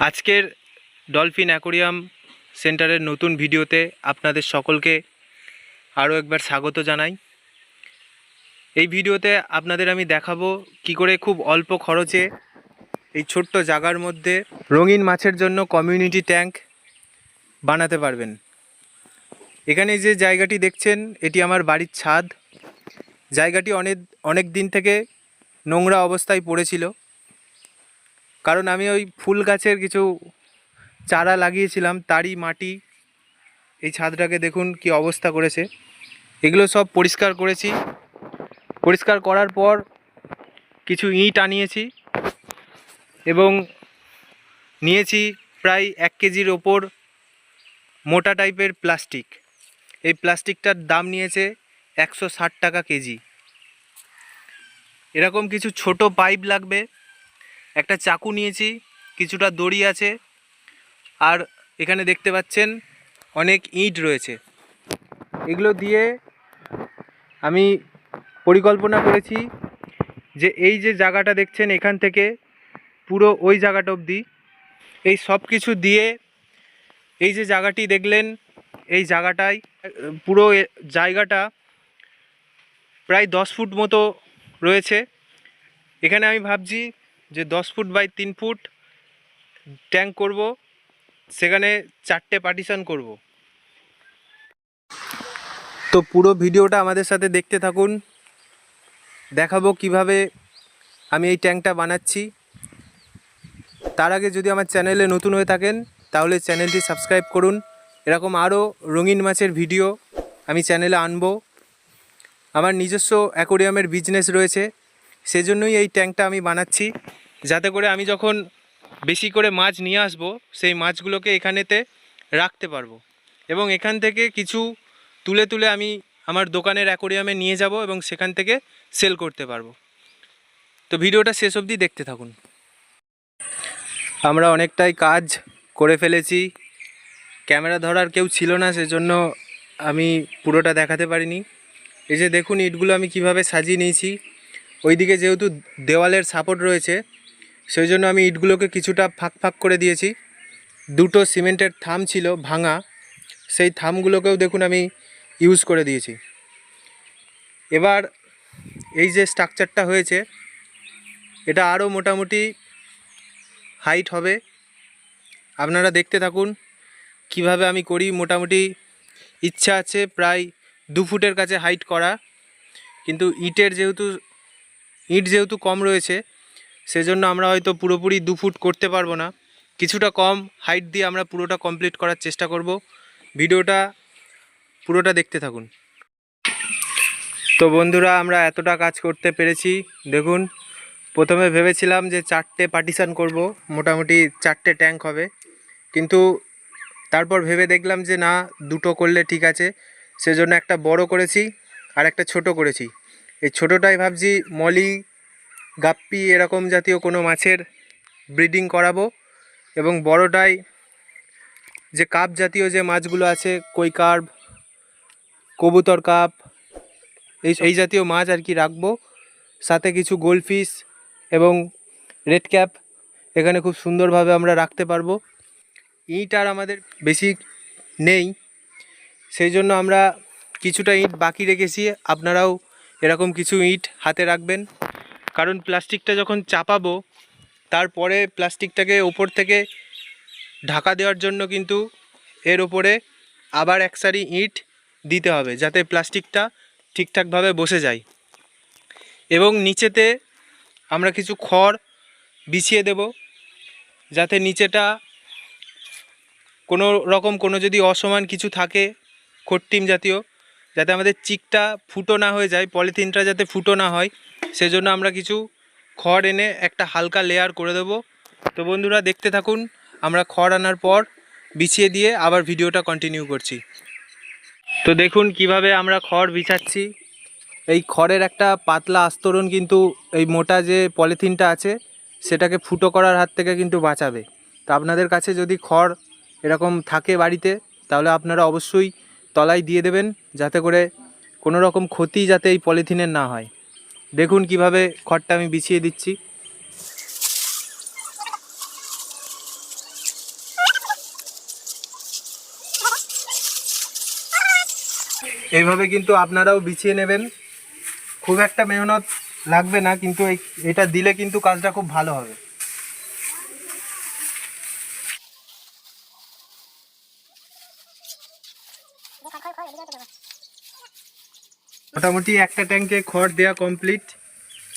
আজকের dolphin aquarium সেন্টারের নতুন ভিডিওতে আপনাদের সকলকে আরও একবার স্বাগত জানাই। এই ভিডিওতে আপনাদের আমি দেখাবো কি করে খুব অল্প খরচে এই ছোট্ট জায়গার মধ্যে রঙিন মাছের জন্য কমিউনিটি ট্যাঙ্ক বানাতে পারবেন। এখানে যে জায়গাটি দেখছেন, এটি আমার বাড়ির ছাদ। জায়গাটি অনেক অনেক দিন থেকে নোংরা অবস্থায় পড়েছিল। কারণ আমি ওই ফুল গাছের কিছু চারা লাগিয়েছিলাম, তারই মাটি। এই ছাদটাকে দেখুন কি অবস্থা করেছে। এগুলো সব পরিষ্কার করেছি। পরিষ্কার করার পর কিছু ইট আনিয়েছি এবং নিয়েছি প্রায় এক কেজির ওপর মোটা টাইপের প্লাস্টিক। এই প্লাস্টিকটার দাম নিয়েছে একশো ষাট টাকা কেজি। এরকম কিছু ছোট পাইপ লাগবে। একটা চাকু নিয়েছি, কিছুটা দড়ি আছে, আর এখানে দেখতে পাচ্ছেন অনেক ইট রয়েছে। এগুলো দিয়ে আমি পরিকল্পনা করেছি যে এই যে জায়গাটা দেখছেন এখান থেকে পুরো ওই জায়গাটা অবধি, এই সব কিছু দিয়ে এই যে জায়গাটি দেখলেন, এই জায়গাটায় পুরো জায়গাটা প্রায় দশ ফুট মতো রয়েছে। এখানে আমি ভাবছি যে দশ ফুট বাই তিন ফুট ট্যাঙ্ক করব, সেখানে চারটে পার্টিশন করব। তো পুরো ভিডিওটা আমাদের সাথে দেখতে থাকুন। দেখাবো কীভাবে আমি এই ট্যাঙ্কটা বানাচ্ছি। তার আগে যদি আমার চ্যানেলে নতুন হয়ে থাকেন, তাহলে চ্যানেলটি সাবস্ক্রাইব করুন। এরকম আরও রঙিন মাছের ভিডিও আমি চ্যানেলে আনব। আমার নিজস্ব অ্যাকোরিয়ামের বিজনেস রয়েছে, সেজন্যই এই ট্যাঙ্কটা আমি বানাচ্ছি। যাতে করে আমি যখন বেশি করে মাছ নিয়ে আসব, সেই মাছগুলোকে এখানেতে রাখতে পারব। এবং এখান থেকে কিছু তুলে তুলে আমি আমার দোকানের অ্যাকোরিয়ামে নিয়ে যাব এবং সেখান থেকে সেল করতে পারব। তো ভিডিওটা শেষ অবধি দেখতে থাকুন। আমরা অনেকটাই কাজ করে ফেলেছি। ক্যামেরা ধরার কেউ ছিল না, সেজন্য আমি পুরোটা দেখাতে পারিনি। এই যে দেখুন, ইটগুলো আমি কীভাবে সাজিয়ে নিয়েছি। ওইদিকে যেহেতু দেওয়ালের সাপোর্ট রয়েছে সেই জন্য আমি ইটগুলোকে কিছুটা ফাঁক ফাঁক করে দিয়েছি। দুটো সিমেন্টের থাম ছিল ভাঙা। সেই থামগুলোকেও দেখুন আমি ইউজ করে দিয়েছি। এবার এই যে স্ট্রাকচারটা হয়েছে, এটা আরও মোটামুটি হাইট হবে। আপনারা দেখতে থাকুন কীভাবে আমি করি। মোটামুটি ইচ্ছা আছে প্রায় দু ফুটের কাছে হাইট করা। কিন্তু ইটের যেহেতু, ইট যেহেতু কম রয়েছে সেজন্য আমরা হয়তো পুরোপুরি দু ফুট করতে পারব না। কিছুটা কম হাইট দিয়ে আমরা পুরোটা কমপ্লিট করার চেষ্টা করব। ভিডিওটা পুরোটা দেখতে থাকুন। তো বন্ধুরা, আমরা এতটা কাজ করতে পেরেছি। দেখুন, প্রথমে ভেবেছিলাম যে চারটে পার্টিশান করব, মোটামুটি চারটে ট্যাঙ্ক হবে। কিন্তু তারপর ভেবে দেখলাম যে না, দুটো করলে ঠিক আছে। সেজন্য একটা বড় করেছি আর একটা ছোট করেছি। এই ছোটোটাই ভাবছি, মলি গাপ্পি এরকম জাতীয় কোনো মাছের ব্রিডিং করাবো। এবং বড়টাই যে কাপ জাতীয় যে মাছগুলো আছে, কই কার্ভ কবুতর কাপ, এই এই জাতীয় মাছ আর কি রাখব। সাথে কিছু গোল্ডফিশ এবং রেড ক্যাপ এখানে খুব সুন্দরভাবে আমরা রাখতে পারব। ইট আর আমাদের বেশি নেই, সেই জন্য আমরা কিছুটা ইট বাকি রেখেছি। আপনারাও এরকম কিছু ইট হাতে রাখবেন। কারণ প্লাস্টিকটা যখন চাপাবো, তারপরে প্লাস্টিকটাকে ওপর থেকে ঢাকা দেওয়ার জন্য কিন্তু এর ওপরে আবার এক সারি ইট দিতে হবে যাতে প্লাস্টিকটা ঠিকঠাকভাবে বসে যায়। এবং নিচেতে আমরা কিছু খড় বিছিয়ে দেব, যাতে নিচেটা কোনো রকম কোনো যদি অসমান কিছু থাকে খট্টিম জাতীয়, যাতে আমাদের চিকটা ফুটো না হয়ে যায়, পলিথিনটা যাতে ফুটো না হয় সেজন্য আমরা কিছু খড় এনে একটা হালকা লেয়ার করে দেব। তো বন্ধুরা দেখতে থাকুন, আমরা খড় আনার পর বিছিয়ে দিয়ে আবার ভিডিওটা কন্টিনিউ করছি। তো দেখুন কীভাবে আমরা খড় বিছাচ্ছি। এই খড়ের একটা পাতলা আস্তরণ কিন্তু এই মোটা যে পলিথিনটা আছে, সেটাকে ফুটো করার হাত থেকে কিন্তু বাঁচাবে। তো আপনাদের কাছে যদি খড় এরকম থাকে বাড়িতে, তাহলে আপনারা অবশ্যই তলায় দিয়ে দেবেন, যাতে করে কোনো রকম ক্ষতি যাতে এই পলিথিনের না হয়। দেখুন কীভাবে খড়টা আমি বিছিয়ে দিচ্ছি। এইভাবে কিন্তু আপনারাও বিছিয়ে নেবেন। খুব একটা মেহনত লাগবে না, কিন্তু এটা দিলে কিন্তু কাজটা খুব ভালো হবে। মোটামুটি একটা ট্যাঙ্কে খড় দেওয়া কমপ্লিট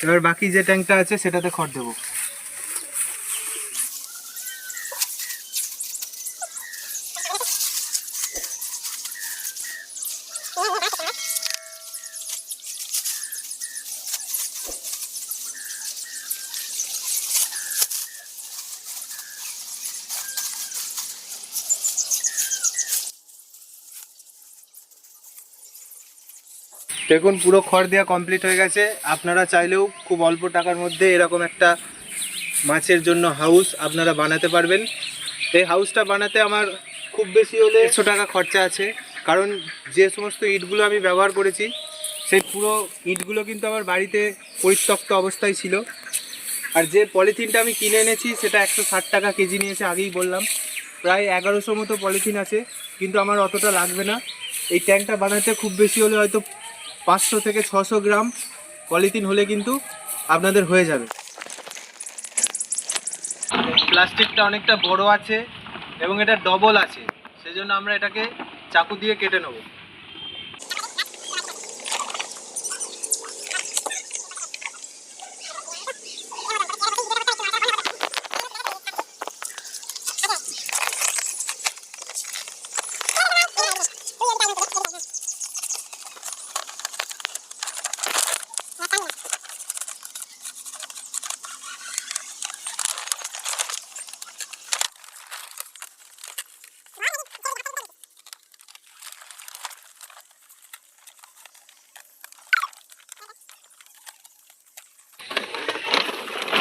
এবার বাকি যে ট্যাঙ্কটা আছে সেটাতে খড় দেবো। দেখুন, পুরো খড় দেওয়া কমপ্লিট হয়ে গেছে। আপনারা চাইলেও খুব অল্প টাকার মধ্যে এরকম একটা মাছের জন্য হাউস আপনারা বানাতে পারবেন। এই হাউসটা বানাতে আমার খুব বেশি হলে একশো টাকা খরচা আছে। কারণ যে সমস্ত ইটগুলো আমি ব্যবহার করেছি, সেই পুরো ইটগুলো কিন্তু আমার বাড়িতে পরিত্যক্ত অবস্থায় ছিল। আর যে পলিথিনটা আমি কিনে এনেছি, সেটা একশো ষাট টাকা কেজি নিয়েছে, আগেই বললাম। প্রায় এগারোশো মতো পলিথিন আছে, কিন্তু আমার অতটা লাগবে না। এই ট্যাঙ্কটা বানাতে খুব বেশি হলে হয়তো পাঁচশো থেকে ছশো গ্রাম পলিথিন হলে কিন্তু আপনাদের হয়ে যাবে। প্লাস্টিকটা অনেকটা বড় আছে এবং এটা ডবল আছে। সেজন্য আমরা এটাকে চাকু দিয়ে কেটে নেব।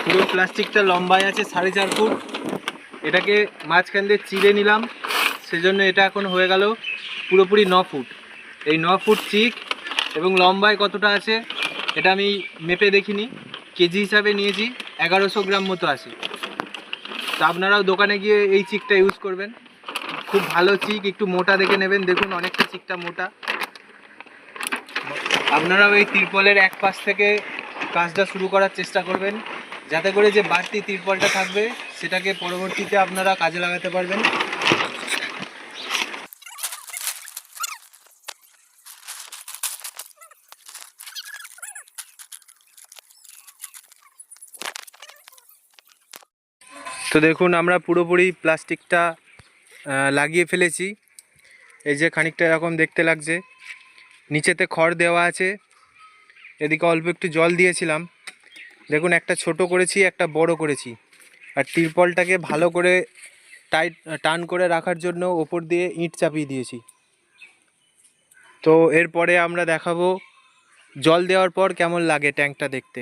পুরো প্লাস্টিকটা লম্বায় আছে সাড়ে চার ফুট। এটাকে মাঝখান দিয়ে চিড়ে নিলাম। সেজন্য এটা এখন হয়ে গেল পুরোপুরি ন ফুট। এই ন ফুট চিক এবং লম্বায় কতটা আছে এটা আমি মেপে দেখিনি। কেজি হিসাবে নিয়েছি, এগারোশো গ্রাম মতো আছে। তো আপনারাও দোকানে গিয়ে এই চিকটা ইউজ করবেন। খুব ভালো চিক, একটু মোটা দেখে নেবেন। দেখুন, অনেকটা চিকটা মোটা। আপনারাও এই তিরপলের এক পাশ থেকে কাজটা শুরু করার চেষ্টা করবেন। যাতে করে যে বাড়তি তিরপলটা থাকবে, সেটাকে পরবর্তীতে আপনারা কাজে লাগাতে পারবেন। তো দেখুন, আমরা পুরোপুরি প্লাস্টিকটা লাগিয়ে ফেলেছি। এই যে খানিকটা এরকম দেখতে লাগছে। নিচেতে খড় দেওয়া আছে। এদিকে অল্প একটু জল দিয়েছিলাম। দেখুন, একটা ছোট করেছি, একটা বড় করেছি। আর তিরপলটাকে ভালো করে টাইট টান করে রাখার জন্য ওপর দিয়ে ইট চাপিয়ে দিয়েছি। তো এরপরে আমরা দেখাবো জল দেওয়ার পর কেমন লাগে ট্যাঙ্কটা দেখতে।